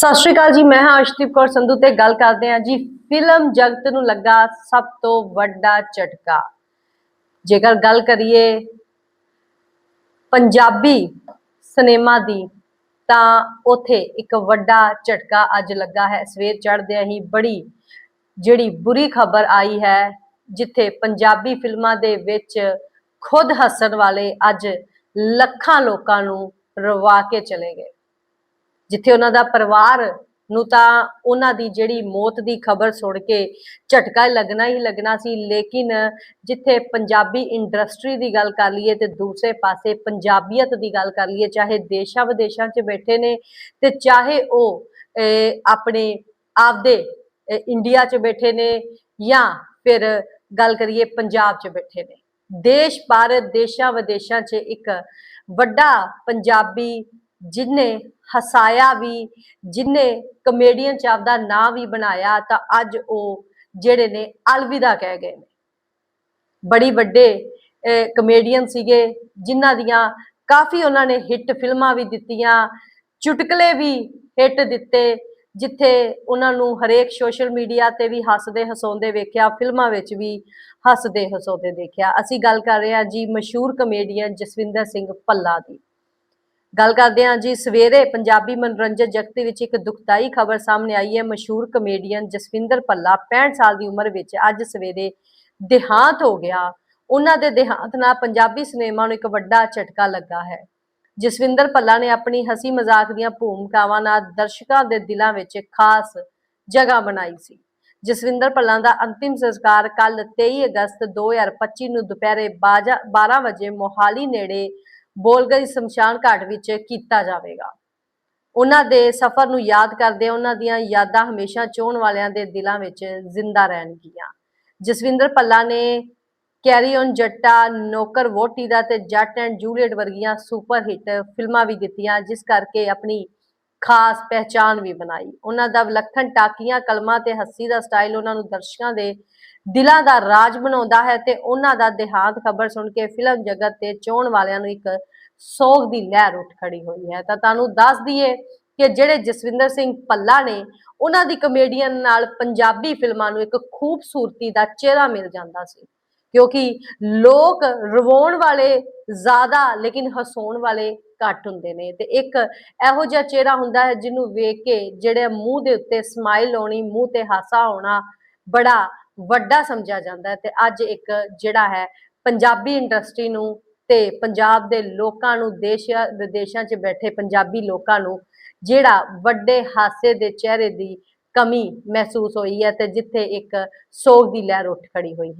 ਸਤਿ ਸ਼੍ਰੀ ਅਕਾਲ ਜੀ, ਮੈਂ ਹਾਂ ਅਰਸ਼ਦੀਪ ਕੌਰ ਸੰਧੂ ਤੇ ਗੱਲ ਕਰਦੇ ਹਾਂ ਜੀ, ਫਿਲਮ ਜਗਤ ਨੂੰ ਲੱਗਾ ਸਭ ਤੋਂ ਵੱਡਾ ਝਟਕਾ। ਜੇਕਰ ਗੱਲ ਕਰੀਏ ਪੰਜਾਬੀ ਸਿਨੇਮਾ ਦੀ, ਤਾਂ ਉਥੇ ਇੱਕ ਵੱਡਾ ਝਟਕਾ ਅੱਜ ਲੱਗਾ ਹੈ। ਸਵੇਰ ਚੜ੍ਹਦਿਆਂ ਹੀ ਬੜੀ, ਜਿਹੜੀ ਬੁਰੀ ਖਬਰ ਆਈ ਹੈ, ਜਿੱਥੇ ਪੰਜਾਬੀ ਫਿਲਮਾਂ ਦੇ ਵਿੱਚ ਖੁਦ ਹੱਸਣ ਵਾਲੇ ਅੱਜ ਲੱਖਾਂ ਲੋਕਾਂ ਨੂੰ ਰਵਾ ਕੇ ਚਲੇ ਗਏ। ਜਿੱਥੇ ਉਹਨਾਂ ਦਾ ਪਰਿਵਾਰ ਨੂੰ ਤਾਂ ਉਹਨਾਂ ਦੀ ਜਿਹੜੀ ਮੌਤ ਦੀ ਖਬਰ ਸੁਣ ਕੇ ਝਟਕਾ ਲੱਗਣਾ ਹੀ ਲੱਗਣਾ ਸੀ। ਲੇਕਿਨ ਜਿੱਥੇ ਪੰਜਾਬੀ ਇੰਡਸਟਰੀ ਦੀ ਗੱਲ ਕਰ ਲਈਏ ਤੇ ਦੂਸਰੇ ਪਾਸੇ ਪੰਜਾਬੀਅਤ ਦੀ ਗੱਲ ਕਰ ਲਈਏ ਚਾਹੇ ਦੇਸ਼ਾਂ ਵਿਦੇਸ਼ਾਂ 'ਚ ਬੈਠੇ ਨੇ ਤੇ ਚਾਹੇ ਉਹ ਅਹ, ਆਪਣੇ ਆਪਦੇ ਇੰਡੀਆ 'ਚ ਬੈਠੇ ਨੇ ਜਾਂ ਫਿਰ ਗੱਲ ਕਰੀਏ ਪੰਜਾਬ 'ਚ ਬੈਠੇ ਨੇ। ਦੇਸ਼ ਭਾਰਤ ਦੇਸ਼ਾਂ ਵਿਦੇਸ਼ਾਂ 'ਚ ਇੱਕ ਵੱਡਾ ਪੰਜਾਬੀ ਜਿਨੇ ਹਸਾਇਆ ਵੀ, ਜਿਨੇ ਕਮੇਡੀਅਨ ਚ ਆਪਦਾ ਨਾਂ ਵੀ ਬਣਾਇਆ, ਤਾਂ ਅੱਜ ਉਹ ਜਿਹੜੇ ਨੇ ਅਲਵਿਦਾ ਕਹਿ ਗਏ ਨੇ। ਬੜੀ ਵੱਡੇ ਕਮੇਡੀਅਨ ਸੀਗੇ, ਜਿਨ੍ਹਾਂ ਦੀਆਂ ਕਾਫੀ ਉਹਨਾਂ ਨੇ ਹਿੱਟ ਫਿਲਮਾਂ ਵੀ ਦਿੱਤੀਆਂ, ਚੁਟਕਲੇ ਵੀ ਹਿੱਟ ਦਿੱਤੇ, ਜਿੱਥੇ ਉਹਨਾਂ ਨੂੰ ਹਰੇਕ ਸੋਸ਼ਲ ਮੀਡੀਆ ਤੇ ਵੀ ਹੱਸਦੇ ਹਸਾਉਂਦੇ ਵੇਖਿਆ, ਫਿਲਮਾਂ ਵਿੱਚ ਵੀ ਹੱਸਦੇ ਹਸਾਉਂਦੇ ਦੇਖਿਆ। ਅਸੀਂ ਗੱਲ ਕਰ ਰਹੇ ਹਾਂ ਜੀ ਮਸ਼ਹੂਰ ਕਮੇਡੀਅਨ ਜਸਵਿੰਦਰ ਸਿੰਘ ਭੱਲਾ ਦੀ। ਗੱਲ ਕਰਦੇ ਹਾਂ ਜੀ, ਸਵੇਰੇ ਪੰਜਾਬੀ ਮਨੋਰੰਜਨ ਜਗਤ ਵਿੱਚ ਇੱਕ ਦੁਖਦਾਈ ਖਬਰ ਸਾਹਮਣੇ ਆਈ ਹੈ। ਮਸ਼ਹੂਰ ਕਮੇਡੀਅਨ ਜਸਵਿੰਦਰ ਭੱਲਾ 65 ਸਾਲ ਦੀ ਉਮਰ ਵਿੱਚ ਅੱਜ ਸਵੇਰੇ ਦੇਹਾਂਤ ਹੋ ਗਿਆ। ਉਹਨਾਂ ਦੇ ਦੇਹਾਂਤ ਨਾਲ ਪੰਜਾਬੀ ਸਿਨੇਮਾ ਨੂੰ ਇੱਕ ਵੱਡਾ ਝਟਕਾ ਲੱਗਾ ਹੈ। ਜਸਵਿੰਦਰ ਭੱਲਾ ਨੇ ਆਪਣੀ ਹਸੀ ਮਜ਼ਾਕ ਦੀਆਂ ਭੂਮਿਕਾਵਾਂ ਨਾਲ ਦਰਸ਼ਕਾਂ ਦੇ ਦਿਲਾਂ ਵਿੱਚ ਖਾਸ ਜਗ੍ਹਾ ਬਣਾਈ ਸੀ। ਜਸਵਿੰਦਰ ਭੱਲਾ ਦਾ ਅੰਤਿਮ ਸੰਸਕਾਰ ਕੱਲ 23 ਅਗਸਤ 2025 ਨੂੰ ਦੁਪਹਿਰੇ 12 ਵਜੇ ਮੋਹਾਲੀ ਨੇੜੇ ਬੋਲਗਈ ਸ਼ਮਸ਼ਾਨ ਘਾਟ ਵਿੱਚ ਕੀਤਾ ਜਾਵੇਗਾ। ਉਹਨਾਂ ਦੇ ਸਫ਼ਰ ਨੂੰ ਯਾਦ ਕਰਦੇ ਉਹਨਾਂ ਦੀਆਂ ਯਾਦਾਂ ਹਮੇਸ਼ਾ ਚੋਣ ਵਾਲਿਆਂ ਦੇ ਦਿਲਾਂ ਵਿੱਚ ਜ਼ਿੰਦਾ ਰਹਿਣਗੀਆਂ। ਜਸਵਿੰਦਰ ਪੱਲਾ ਨੇ ਕੈਰੀ ਔਨ ਜੱਟਾ, ਨੌਕਰ ਵੋਟੀ ਦਾ ਤੇ ਜੱਟ ਐਂਡ ਜੂਲੀਅਟ ਵਰਗੀਆਂ ਸੁਪਰ ਹਿੱਟ ਫਿਲਮਾਂ ਵੀ ਦਿੱਤੀਆਂ, ਜਿਸ ਕਰਕੇ ਆਪਣੀ ਖਾਸ ਪਹਿਚਾਨ ਵੀ ਬਣਾਈ। ਉਹਨਾਂ ਦਾ ਵਿਲੱਖਣ ਟਾਕੀਆਂ, ਕਲਮਾਂ ਤੇ ਹੱਸੀ ਦਾ ਸਟਾਈਲ ਉਹਨਾਂ ਨੂੰ ਦਰਸ਼ਕਾਂ ਦੇ ਦਿਲਾਂ ਦਾ ਰਾਜ ਬਣਾਉਂਦਾ ਹੈ ਤੇ ਉਹਨਾਂ ਦਾ ਦੇਹਾਂਤ ਖਬਰ ਸੁਣ ਕੇ ਫਿਲਮ ਜਗਤ ਤੇ ਚਾਹਣ ਵਾਲਿਆਂ ਨੂੰ ਇੱਕ ਸੋਗ ਦੀ ਲਹਿਰ ਉੱਠ ਖੜੀ ਹੋਈ ਹੈ। ਤਾਂ ਤੁਹਾਨੂੰ ਦੱਸ ਦਈਏ ਕਿ ਜਿਹੜੇ ਜਸਵਿੰਦਰ ਸਿੰਘ ਪੱਲਾ ਨੇ, ਉਹਨਾਂ ਦੀ ਕਮੇਡੀਅਨ ਨਾਲ ਪੰਜਾਬੀ ਫਿਲਮਾਂ ਨੂੰ ਇੱਕ ਖੂਬਸੂਰਤੀ ਦਾ ਚਿਹਰਾ ਮਿਲ ਜਾਂਦਾ ਸੀ। ਕਿਉਂਕਿ ਲੋਕ ਰਵਾਉਣ ਵਾਲੇ ਜ਼ਿਆਦਾ, ਲੇਕਿਨ ਹਸਾਉਣ ਵਾਲੇ ਘੱਟ ਹੁੰਦੇ ਨੇ ਤੇ ਇੱਕ ਇਹੋ ਜਿਹਾ ਚਿਹਰਾ ਹੁੰਦਾ ਹੈ ਜਿਹਨੂੰ ਵੇਖ ਕੇ ਜਿਹੜੇ ਮੂੰਹ ਦੇ ਉੱਤੇ ਸਮਾਈਲ ਆਉਣੀ, ਮੂੰਹ ਤੇ ਹਾਸਾ ਆਉਣਾ ਬੜਾ ਵੱਡਾ ਸਮਝਿਆ ਜਾਂਦਾ ਹੈ ਤੇ ਅੱਜ ਇੱਕ ਜਿਹੜਾ ਹੈ ਪੰਜਾਬੀ ਇੰਡਸਟਰੀ ਨੂੰ ਤੇ ਪੰਜਾਬ ਦੇ ਲੋਕਾਂ ਨੂੰ ਦੇਸ਼ ਵਿਦੇਸ਼ਾਂ 'ਚ ਬੈਠੇ ਪੰਜਾਬੀ ਲੋਕਾਂ ਨੂੰ ਜਿਹੜਾ ਵੱਡੇ ਹਾਸੇ ਦੇ ਚਿਹਰੇ ਦੀ ਕਮੀ ਮਹਿਸੂਸ ਹੋਈ ਹੈ ਤੇ ਜਿੱਥੇ ਇੱਕ ਸੋਗ ਦੀ ਲਹਿਰ ਉੱਠ ਖੜੀ ਹੋਈ ਹੈ।